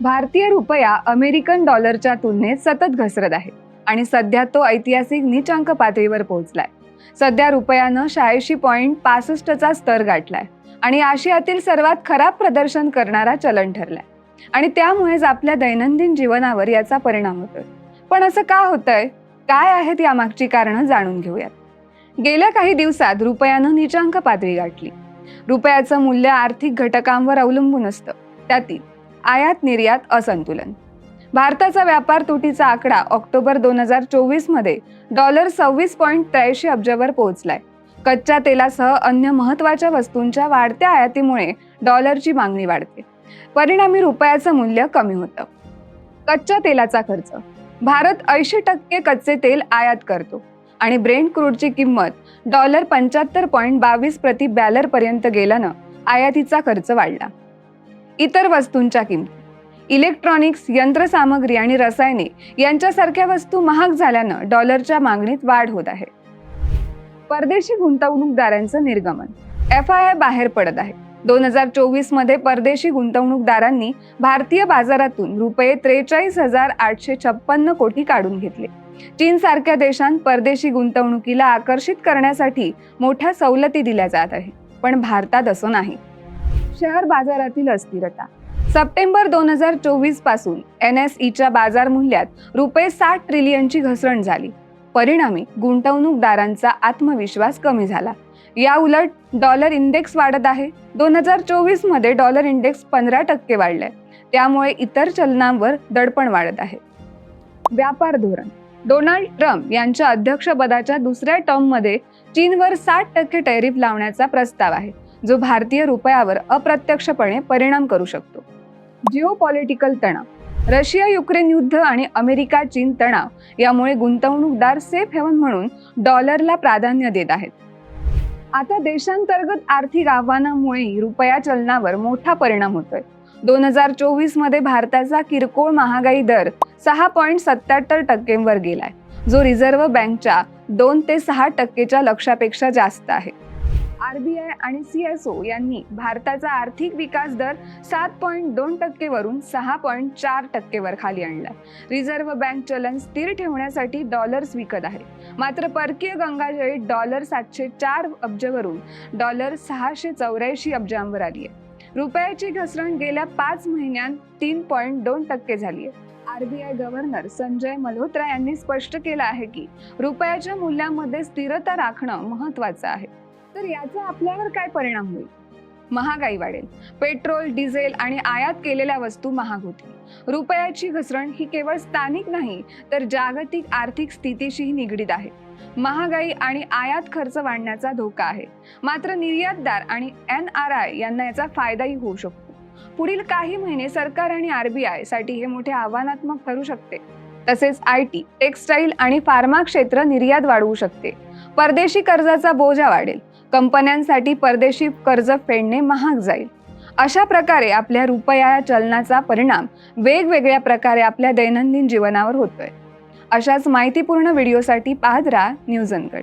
भारतीय रुपया अमेरिकन डॉलरच्या तुलनेत सतत घसरत आहे आणि सध्या तो ऐतिहासिक नीचांक पातळीवर पोहोचलाय. सध्या रुपयानं शहाऐंशी पॉईंट पासष्टचा स्तर गाठलाय आणि आशियातील सर्वात खराब प्रदर्शन करणारा चलन ठरलाय. आणि त्यामुळेच आपल्या दैनंदिन जीवनावर याचा परिणाम होतोय. पण असं का होतंय? काय आहेत यामागची कारणं जाणून घेऊयात. गेल्या काही दिवसात रुपयानं नीचांक पातळी गाठली. रुपयाचं मूल्य आर्थिक घटकांवर अवलंबून असतं. त्यातील आयात निर्यात असंतुलन. भारताचा व्यापार तुटीचा आकडा ऑक्टोबर दोन हजार चोवीसमध्ये डॉलर सव्वीस पॉईंट त्र्याऐंशी अब्जावर पोहोचलाय. कच्च्या तेलासह अन्य महत्त्वाच्या वस्तूंच्या वाढत्या आयातीमुळे डॉलरची मागणी वाढते. परिणामी रुपयाचं मूल्य कमी होतं. कच्च्या तेलाचा खर्च. भारत ऐंशी टक्के कच्चे तेल आयात करतो आणि ब्रेंड क्रूडची किंमत डॉलर पंच्याहत्तर पॉईंट बावीस प्रति बॅलर पर्यंत गेल्यानं आयातीचा खर्च वाढला. इतर वस्तूंच्या किमती. इलेक्ट्रॉनिक्स यंत्रसामग्री आणि रसायने यांच्यासारख्या वस्तू महाग झाल्यानं डॉलरच्या मागणीत वाढ होत आहे. परदेशी गुंतवणूकदारांचं निर्गमन. एफ आय आय बाहेर पडत आहे. दोन हजार चोवीसमध्ये परदेशी गुंतवणूकदारांनी भारतीय बाजारातून रुपये त्रेचाळीस हजार आठशे छप्पन्न कोटी काढून घेतले. चीन सारख्या देशांत परदेशी गुंतवणुकीला आकर्षित करण्यासाठी मोठ्या सवलती दिल्या जात आहे पण भारतात असं नाही. शेअर बाजारातील अस्थिरता. सप्टेंबर दोन हजार चोवीसपासून एन एस ईच्या बाजार मूल्यात रुपये साठ ट्रिलियनची घसरण झाली. परिणामी गुंतवणूकदारांचा आत्मविश्वास कमी झाला. या उलट डॉलर इंडेक्स वाढत आहे. दोन हजार चोवीसमध्ये डॉलर इंडेक्स पंधरा टक्के वाढलाय. त्यामुळे इतर चलनांवर दडपण वाढत आहे. व्यापार धोरण. डोनाल्ड ट्रम्प यांच्या अध्यक्षपदाच्या दुसऱ्या टर्ममध्ये चीनवर साठ टक्के टॅरिफ लावण्याचा प्रस्ताव आहे. जो भारतीय रुपयावर अप्रत्यक्षपणे परिणाम करू शकतो. जिओपॉलिटिकल तणाव रशिया युक्रेन युद्ध आणि अमेरिका चीन तणाव यामुळे गुंतवणूकदार सेफ हेवन म्हणून डॉलरला प्राधान्य देत आहेत. आता देशांतर्गत आर्थिक आव्हानामुळे रुपया चलनावर मोठा परिणाम होतोय. दोन हजार चोवीसमध्ये भारताचा किरकोळ महागाई दर सहा पॉईंट सत्याहत्तर टक्केंवर गेलाय. जो रिझर्व्ह बँकच्या दोन ते सहा टक्केच्या लक्ष्यापेक्षा जास्त आहे. आरबीआय आणि सीएसओ यांनी भारताचा आर्थिक विकास दर सात पॉईंट दोन टक्केवरून सहा पॉईंट चार टक्केवर खाली आणलाय रिझर्व्ह बँक चलन स्थिर ठेवण्यासाठी डॉलर्स विकत आहे मात्र परकीय गंगाजळी डॉलर सातशे चार अब्जवरून डॉलर सहाशे चौऱ्याऐंशी अब्जांवर आली आहे. रुपयाची घसरण गेल्या पाच महिन्यात तीन पॉईंट दोन टक्के झाली आहे. आरबीआय गव्हर्नर संजय मल्होत्रा यांनी स्पष्ट केलं आहे की रुपयाच्या मूल्यामध्ये स्थिरता राखणं महत्वाचं आहे. तर याचा आपल्यावर काय परिणाम होईल? महागाई वाढेल. पेट्रोल डिझेल आणि आयात केलेल्या वस्तू महाग होतील. रुपयाची घसरण ही केवळ स्थानिक नाही तर जागतिक आर्थिक स्थितीशीही निगडीत आहे. महागाई आणि आयात खर्च वाढण्याचा धोका आहे. मात्र निर्यातदार आणि एन आर आय यांना याचा फायदाही होऊ शकतो. पुढील काही महिने सरकार आणि आरबीआयसाठी हे मोठे आव्हानात्मक ठरू शकते. तसेच आय टी टेक्स्टाईल आणि फार्मा क्षेत्र निर्यात वाढवू शकते. परदेशी कर्जाचा बोजा वाढेल. कंपन्यांसाठी परदेशी कर्ज फेडणे महाग जाईल. अशा प्रकारे आपल्या रुपया चलनाचा परिणाम वेगवेगळ्या प्रकारे आपल्या दैनंदिन जीवनावर होतोय. अशाच माहितीपूर्ण व्हिडिओसाठी पाहत राहा न्यूज अनकट.